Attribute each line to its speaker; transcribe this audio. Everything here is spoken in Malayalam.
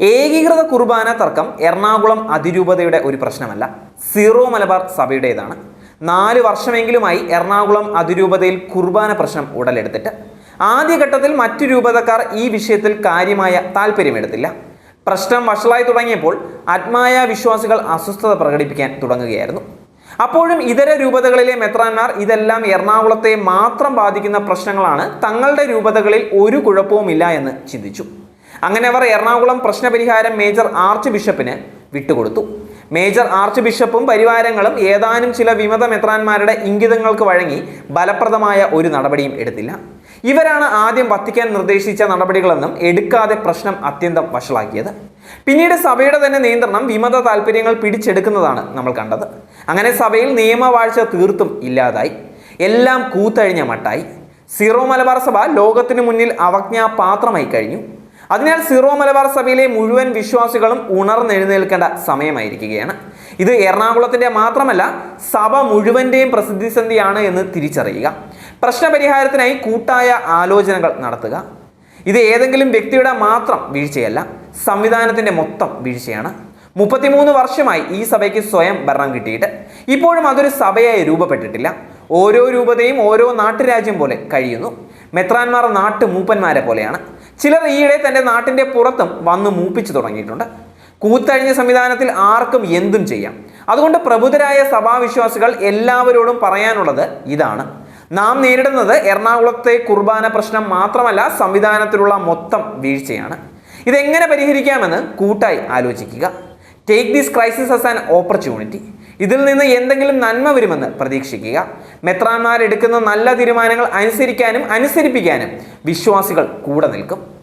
Speaker 1: ഏകീകൃത കുർബാന തർക്കം എറണാകുളം അതിരൂപതയുടെ ഒരു പ്രശ്നമല്ല. സീറോ മലബാർ സഭയുടേതാണ്. നാല് വർഷമെങ്കിലുമായി എറണാകുളം അതിരൂപതയിൽ കുർബാന പ്രശ്നം ഉടലെടുത്തിട്ട്. ആദ്യഘട്ടത്തിൽ മറ്റു രൂപതക്കാർ ഈ വിഷയത്തിൽ കാര്യമായ താല്പര്യമെടുത്തില്ല പ്രശ്നം വഷളായി തുടങ്ങിയപ്പോൾ ആത്മായ വിശ്വാസികൾ അസ്വസ്ഥത പ്രകടിപ്പിക്കാൻ തുടങ്ങുകയായിരുന്നു. അപ്പോഴും ഇതര രൂപതകളിലെ മെത്രാന്മാർ ഇതെല്ലാം എറണാകുളത്തെ മാത്രം ബാധിക്കുന്ന പ്രശ്നങ്ങളാണ് തങ്ങളുടെ രൂപതകളിൽ ഒരു കുഴപ്പവുമില്ല എന്ന് ചിന്തിച്ചു. അങ്ങനെ അവർ എറണാകുളം പ്രശ്നപരിഹാരം മേജർ ആർച്ച് ബിഷപ്പിന് വിട്ടുകൊടുത്തു. മേജർ ആർച്ച് ബിഷപ്പും പരിവാരങ്ങളും ഏതാനും ചില വിമത മെത്രാന്മാരുടെ ഇംഗിതങ്ങൾക്ക് വഴങ്ങി ഫലപ്രദമായ ഒരു നടപടിയും എടുത്തില്ല. ഇവരാണ് ആദ്യം വത്തിക്കാൻ നിർദ്ദേശിച്ച നടപടികളെന്നും എടുക്കാതെ പ്രശ്നം അത്യന്തം വഷളാക്കിയത്. പിന്നീട് സഭയുടെ തന്നെ നിയന്ത്രണം വിമത താല്പര്യങ്ങൾ പിടിച്ചെടുക്കുന്നതാണ് നമ്മൾ കണ്ടത്. അങ്ങനെ സഭയിൽ നിയമവാഴ്ച തീർത്തും ഇല്ലാതായി. എല്ലാം കൂത്തഴിഞ്ഞ മട്ടായി. സീറോ മലബാർ സഭ ലോകത്തിനു മുന്നിൽ അവജ്ഞാപാത്രമായി കഴിഞ്ഞു. അതിനാൽ സിറോ മലബാർ സഭയിലെ മുഴുവൻ വിശ്വാസികളും ഉണർന്നെഴുന്നേൽക്കേണ്ട സമയമായിരിക്കുകയാണ്. ഇത് എറണാകുളത്തിന്റെ മാത്രമല്ല സഭ മുഴുവന്റെയും പ്രതിസന്ധിയാണ് എന്ന് തിരിച്ചറിയുക. പ്രശ്നപരിഹാരത്തിനായി കൂട്ടായ ആലോചനകൾ നടത്തുക. ഇത് ഏതെങ്കിലും വ്യക്തിയുടെ മാത്രം വീഴ്ചയല്ല സംവിധാനത്തിന്റെ മൊത്തം വീഴ്ചയാണ്. മുപ്പത്തിമൂന്ന് വർഷമായി ഈ സഭയ്ക്ക് സ്വയം ഭരണം കിട്ടിയിട്ട്. ഇപ്പോഴും അതൊരു സഭയായി രൂപപ്പെട്ടിട്ടില്ല. ഓരോ രൂപതയും ഓരോ നാട്ടുരാജ്യം പോലെ കഴിയുന്നു. മെത്രാന്മാർ നാട്ടു മൂപ്പന്മാരെ പോലെയാണ്. ചിലർ ഈയിടെ തന്റെ നാട്ടിന്റെ പുറത്തും വന്ന് മൂപ്പിച്ചു തുടങ്ങിയിട്ടുണ്ട്. കൂത്തഴിഞ്ഞ സംവിധാനത്തിൽ ആർക്കും എന്തും ചെയ്യാം. അതുകൊണ്ട് പ്രബുദ്ധരായ സഭാവിശ്വാസികൾ എല്ലാവരോടും പറയാനുള്ളത് ഇതാണ്. നാം നേരിടുന്നത് എറണാകുളത്തെ കുർബാന പ്രശ്നം മാത്രമല്ല സംവിധാനത്തിലുള്ള മൊത്തം വീഴ്ചയാണ്. ഇതെങ്ങനെ പരിഹരിക്കാമെന്ന് കൂട്ടായി ആലോചിക്കുക. Take this crisis as an opportunity ഇതിൽ നിന്ന് എന്തെങ്കിലും നന്മ വരുമെന്ന് പ്രതീക്ഷിക്കുക. മെത്രാന്മാരെടുക്കുന്ന നല്ല തീരുമാനങ്ങൾ അനുസരിക്കാനും അനുസരിപ്പിക്കാനും വിശ്വാസികൾ കൂടെ നിൽക്കും.